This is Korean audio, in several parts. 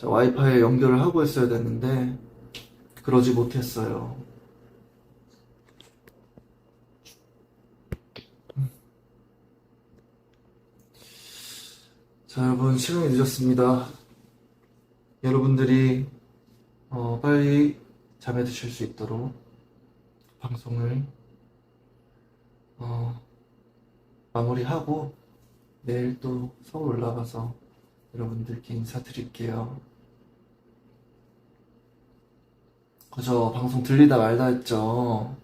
자, 와이파이에 연결을 하고 있어야 됐는데 그러지 못했어요. 자, 여러분 시간이 늦었습니다. 여러분들이 어, 빨리 잠에 드실 수 있도록 방송을 어, 마무리하고 내일 또 서울 올라가서 여러분들께 인사드릴게요. 그저 방송 들리다 말다 했죠.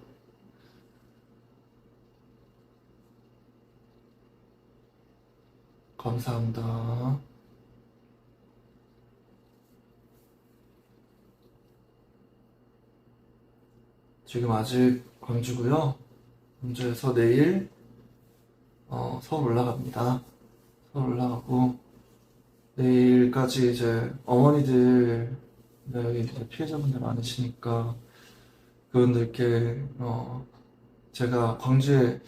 감사합니다. 지금 아직 광주고요. 광주에서 내일 어, 서울 올라갑니다. 서울 올라가고 내일까지 이제 어머니들 네, 여기 이제 피해자분들 많으시니까 그분들께 어, 제가 광주에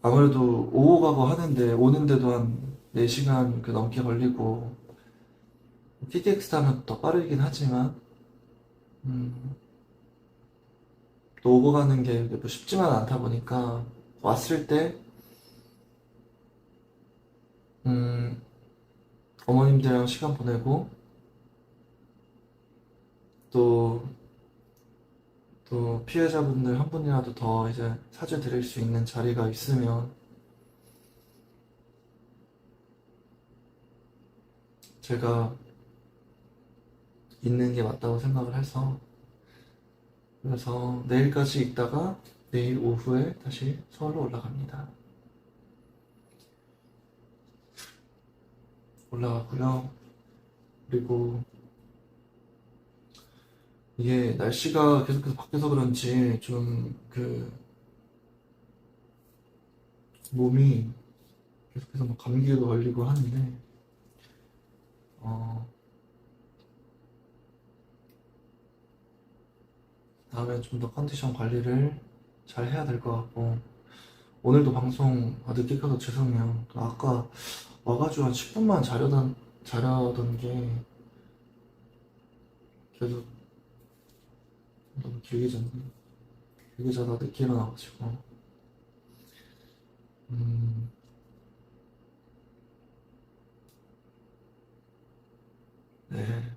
아무래도 오고 가고 하는데 오는데도 한 4시간 그 넘게 걸리고 TTX 타면 더 빠르긴 하지만 음, 또 오고 가는 게뭐 쉽지만 않다 보니까 왔을 때 음, 어머님들이랑 시간 보내고 또, 또 피해자분들 한 분이라도 더 이제 사죄 드릴 수 있는 자리가 있으면 제가 있는 게 맞다고 생각을 해서 그래서 내일까지 있다가 내일 오후에 다시 서울로 올라갑니다. 올라가고요. 그리고 이게 날씨가 계속해서 바뀌어서 그런지 좀 그 몸이 계속해서 막 감기에도 걸리고 하는데 어 다음에 좀 더 컨디션 관리를 잘 해야 될 것 같고 오늘도 방송 아, 늦게 켜서 죄송해요. 아까 와가지고 한 10분만 자려던 자려던 게 계속 너무 길게 잤네. 길게 자다 늦게 일어나가지고. 음. 네.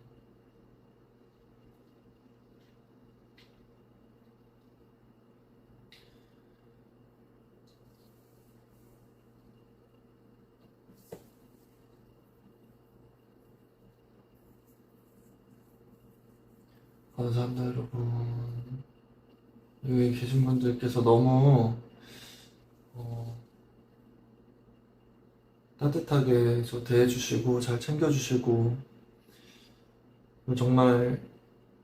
감사합니다, 여러분. 여기 계신 분들께서 너무, 어, 따뜻하게 저 대해주시고, 잘 챙겨주시고, 정말,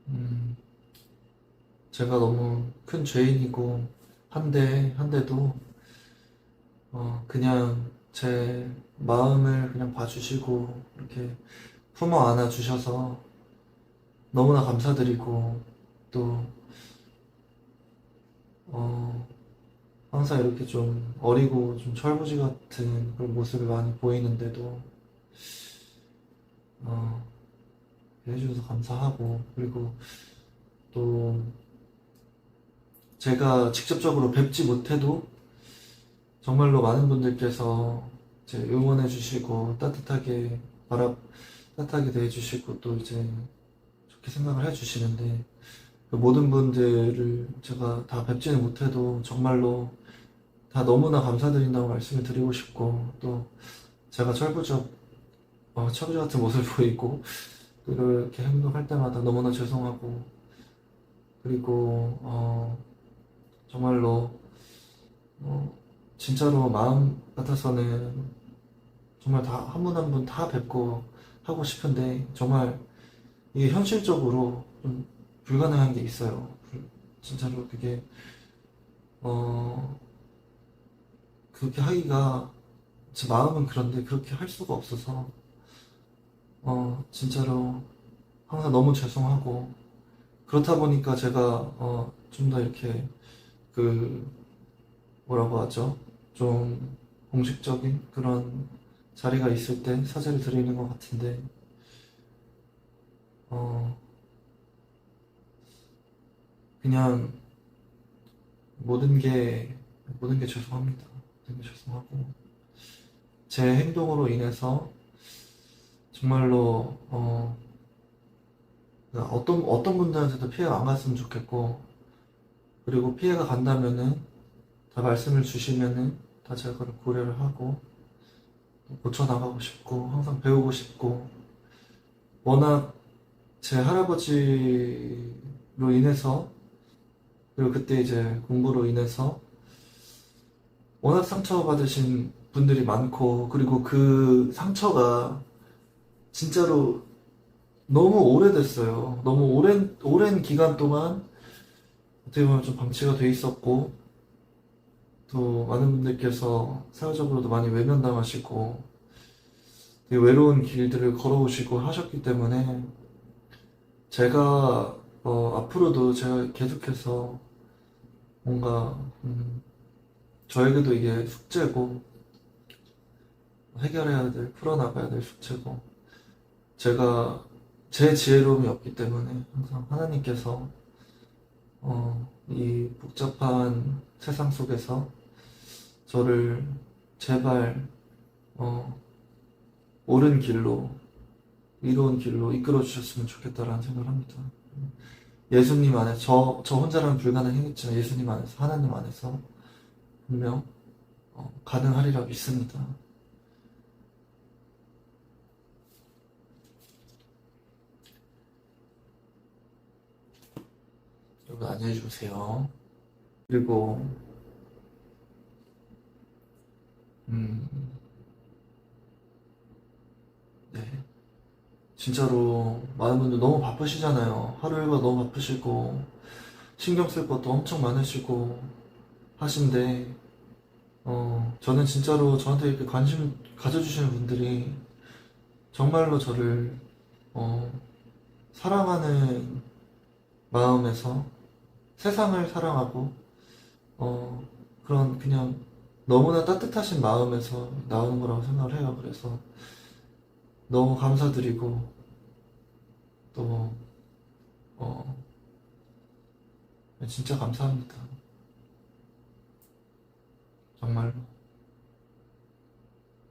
음, 제가 너무 큰 죄인이고, 한데, 한데도, 어, 그냥 제 마음을 그냥 봐주시고, 이렇게 품어 안아주셔서, 너무나 감사드리고 또 어, 항상 이렇게 좀 어리고 좀 철부지 같은 그런 모습을 많이 보이는데도 어, 해주셔서 감사하고 그리고 또 제가 직접적으로 뵙지 못해도 정말로 많은 분들께서 이제 응원해 주시고 따뜻하게 바라 따뜻하게 대해 주시고 또 이제 그렇게 생각을 해주시는데 그 모든 분들을 제가 다 뵙지는 못해도 정말로 다 너무나 감사드린다고 말씀을 드리고 싶고 또 제가 철부적 어, 철부지 같은 모습을 보이고 그렇게 행동할 때마다 너무나 죄송하고 그리고 어, 정말로 어, 진짜로 마음 같아서는 정말 다 한 분 한 분 다 뵙고 하고 싶은데 정말 이게 현실적으로 좀 불가능한 게 있어요. 불- 진짜로 그게, 어, 그렇게 하기가, 제 마음은 그런데 그렇게 할 수가 없어서, 어, 진짜로 항상 너무 죄송하고, 그렇다 보니까 제가, 어, 좀 더 이렇게, 그, 뭐라고 하죠? 좀 공식적인 그런 자리가 있을 때 사죄를 드리는 것 같은데, 어, 그냥 모든 게, 모든 게 죄송합니다. 모든 게 죄송하고, 제 행동으로 인해서 정말로, 어, 어떤, 어떤 분들한테도 피해가 안 갔으면 좋겠고, 그리고 피해가 간다면은, 다 말씀을 주시면은, 다 제가 그걸 고려를 하고, 고쳐 나가고 싶고, 항상 배우고 싶고, 워낙 제 할아버지로 인해서, 그리고 그때 이제 공부로 인해서, 워낙 상처받으신 분들이 많고, 그리고 그 상처가 진짜로 너무 오래됐어요. 너무 오랜, 오랜 기간 동안 어떻게 보면 좀 방치가 돼 있었고, 또 많은 분들께서 사회적으로도 많이 외면당하시고, 되게 외로운 길들을 걸어오시고 하셨기 때문에, 제가, 어, 앞으로도 제가 계속해서 뭔가, 음, 저에게도 이게 숙제고, 해결해야 될, 풀어나가야 될 숙제고, 제가 제 지혜로움이 없기 때문에 항상 하나님께서 어, 이 복잡한 세상 속에서 저를 제발 어, 옳은 길로 이로운 길로 이끌어 주셨으면 좋겠다라는 생각을 합니다. 예수님 안에 저, 저 혼자라면 불가능했지만 예수님 안에서 하나님 안에서 분명 어, 가능하리라 믿습니다. 여러분 안녕히 주세요. 그리고 음, 네. 진짜로 많은 분들 너무 바쁘시잖아요. 하루 일과 너무 바쁘시고 신경 쓸 것도 엄청 많으시고 하신데 어, 저는 진짜로 저한테 이렇게 관심 가져주시는 분들이 정말로 저를 어, 사랑하는 마음에서 세상을 사랑하고 어, 그런 그냥 너무나 따뜻하신 마음에서 나오는 거라고 생각을 해요. 그래서 너무 감사드리고 또 어, 진짜 감사합니다. 정말로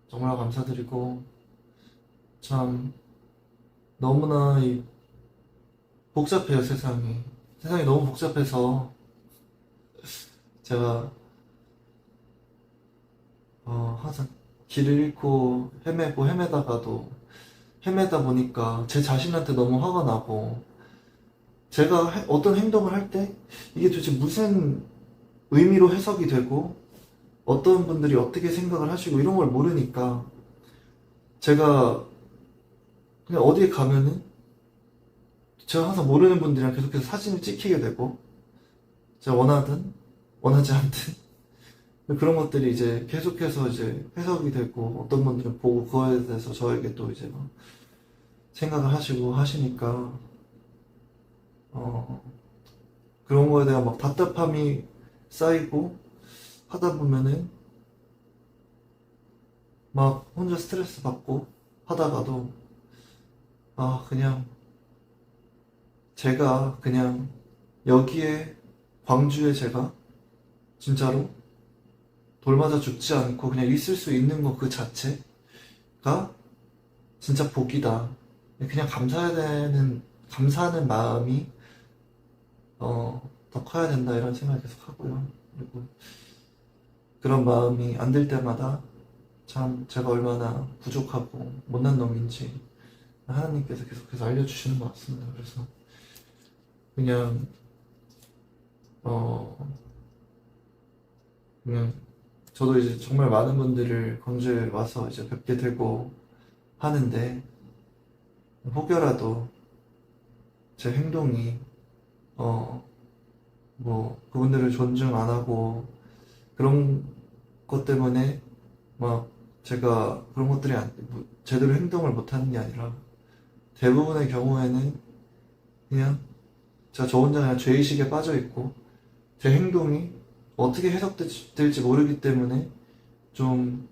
정말 감사드리고 참 너무나 이 복잡해요 세상이 세상이 너무 복잡해서 제가 어, 항상 길을 잃고 헤매고 헤매다가도 헤매다 보니까 제 자신한테 너무 화가 나고 제가 해- 어떤 행동을 할 때 이게 도대체 무슨 의미로 해석이 되고 어떤 분들이 어떻게 생각을 하시고 이런 걸 모르니까 제가 그냥 어디에 가면은 제가 항상 모르는 분들이랑 계속해서 사진을 찍히게 되고 제가 원하든 원하지 않든 그런 것들이 이제 계속해서 이제 해석이 되고 어떤 분들은 보고 그거에 대해서 저에게 또 이제 막 생각을 하시고 하시니까 어 그런 거에 대한 막 답답함이 쌓이고 하다 보면은 막 혼자 스트레스 받고 하다가도 아 그냥 제가 그냥 여기에 광주에 제가 진짜로 돌맞아 죽지 않고 그냥 있을 수 있는 것 그 자체가 진짜 복이다. 그냥 감사해야 되는 감사하는 마음이 어, 더 커야 된다 이런 생각 계속 하고요. 그리고 그런 마음이 안 들 때마다 참 제가 얼마나 부족하고 못난 놈인지 하나님께서 계속해서 알려주시는 것 같습니다. 그래서 그냥 어 그냥 저도 이제 정말 많은 분들을 광주에 와서 이제 뵙게 되고 하는데 혹여라도 제 행동이 어 뭐 그분들을 존중 안 하고 그런 것 때문에 막 제가 그런 것들이 안, 뭐 제대로 행동을 못 하는 게 아니라 대부분의 경우에는 그냥 제가 저 혼자 그냥 죄의식에 빠져 있고 제 행동이 어떻게 해석될지 모르기 때문에 좀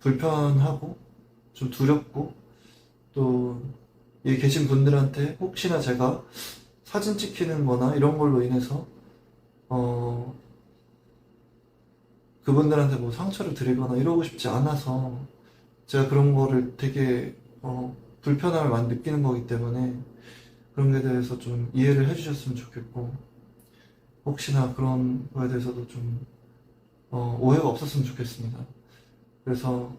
불편하고 좀 두렵고 또 여기 계신 분들한테 혹시나 제가 사진 찍히는 거나 이런 걸로 인해서 어 그분들한테 뭐 상처를 드리거나 이러고 싶지 않아서 제가 그런 거를 되게 어 불편함을 많이 느끼는 거기 때문에 그런 게 대해서 좀 이해를 해주셨으면 좋겠고 혹시나 그런 거에 대해서도 좀 어, 오해가 없었으면 좋겠습니다. 그래서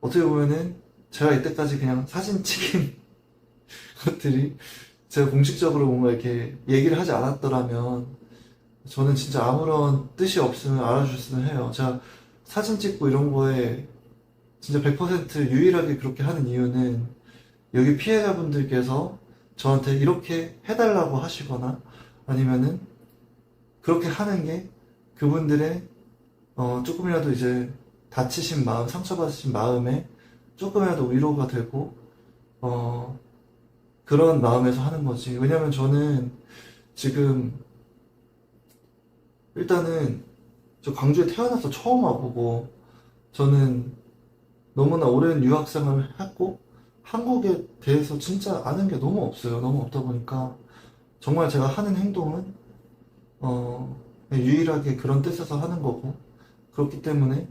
어떻게 보면은 제가 이때까지 그냥 사진 찍힌 것들이 제가 공식적으로 뭔가 이렇게 얘기를 하지 않았더라면 저는 진짜 아무런 뜻이 없으면 알아주셨으면 해요. 제가 사진 찍고 이런 거에 진짜 100% 유일하게 그렇게 하는 이유는 여기 피해자분들께서 저한테 이렇게 해달라고 하시거나 아니면은 그렇게 하는 게 그분들의 어, 조금이라도 이제 다치신 마음, 상처받으신 마음에 조금이라도 위로가 되고 어, 그런 마음에서 하는 거지. 왜냐면 저는 지금 일단은 저 광주에 태어나서 처음 와보고 저는 너무나 오랜 유학 생활을 했고 한국에 대해서 진짜 아는 게 너무 없어요. 너무 없다 보니까 정말 제가 하는 행동은 어, 유일하게 그런 뜻에서 하는 거고 그렇기 때문에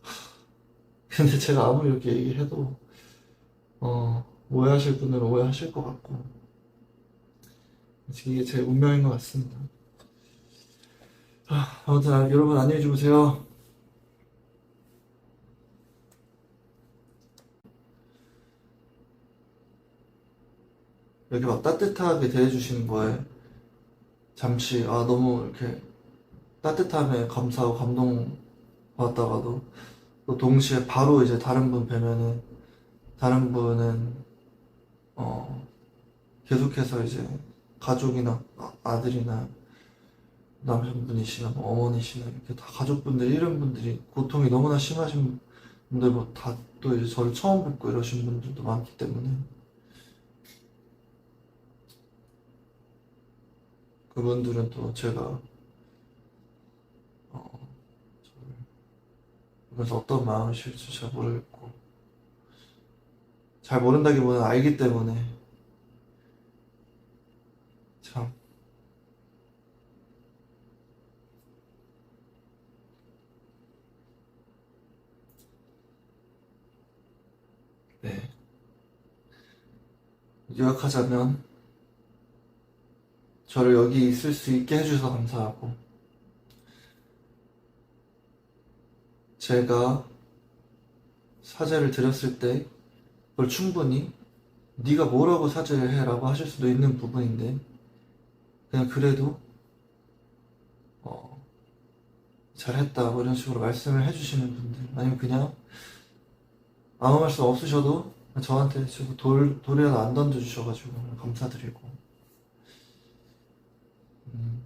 하, 근데 제가 아무리 이렇게 얘기해도 어, 오해하실 분들은 오해하실 것 같고 이게 제 운명인 것 같습니다. 아, 아무튼 여러분 안녕히 주무세요. 이렇게 막 따뜻하게 대해주시는 거에 잠시 아 너무 이렇게 따뜻함에 감사하고 감동 받았다가도 또 동시에 바로 이제 다른 분 뵈면은 다른 분은 어 계속해서 이제 가족이나 아- 아들이나 남편분이시나 뭐 어머니시나 이렇게 다 가족분들 이런 분들이 고통이 너무나 심하신 분들 뭐 다 또 이제 저를 처음 뵙고 이러신 분들도 많기 때문에 그분들은 또 제가 어, 보면서 어떤 마음이실지 잘 모르겠고 잘 모른다기보다는 알기 때문에 참 네. 요약하자면 저를 여기 있을 수 있게 해주셔서 감사하고 제가 사죄를 드렸을 때 그걸 충분히 네가 뭐라고 사죄를 해라고 하실 수도 있는 부분인데 그냥 그래도 어, 잘했다 뭐 이런 식으로 말씀을 해주시는 분들 아니면 그냥 아무 말씀 없으셔도 저한테 돌, 돌이라도 안 던져 주셔가지고 감사드리고 음.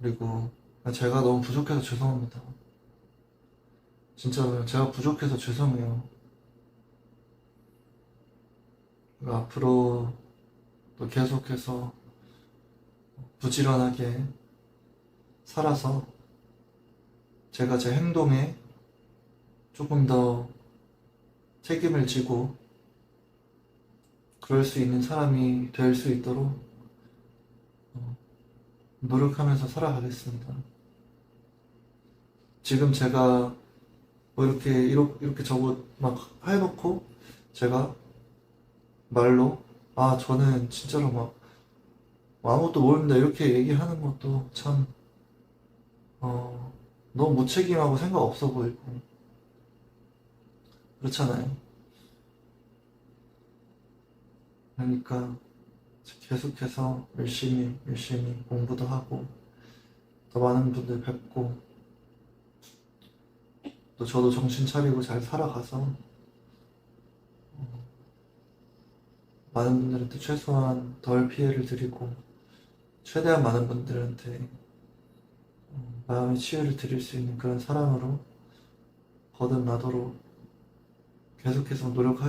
그리고 제가 너무 부족해서 죄송합니다. 진짜 제가 부족해서 죄송해요. 앞으로 또 계속해서 부지런하게 살아서 제가 제 행동에 조금 더 책임을 지고 그럴 수 있는 사람이 될 수 있도록 어, 노력하면서 살아가겠습니다. 지금 제가 뭐 이렇게 이렇게, 이렇게 저거 막 해놓고 제가 말로 아 저는 진짜로 막 아무것도 모릅니다 이렇게 얘기하는 것도 참 어, 너무 무책임하고 생각 없어 보이고 그렇잖아요. 그러니까 계속해서 열심히 열심히 공부도 하고 더 많은 분들 뵙고 또 저도 정신 차리고 잘 살아가서 어, 많은 분들한테 최소한 덜 피해를 드리고 최대한 많은 분들한테 어, 마음의 치유를 드릴 수 있는 그런 사람으로 거듭나도록 계속해서 노력하겠습니다.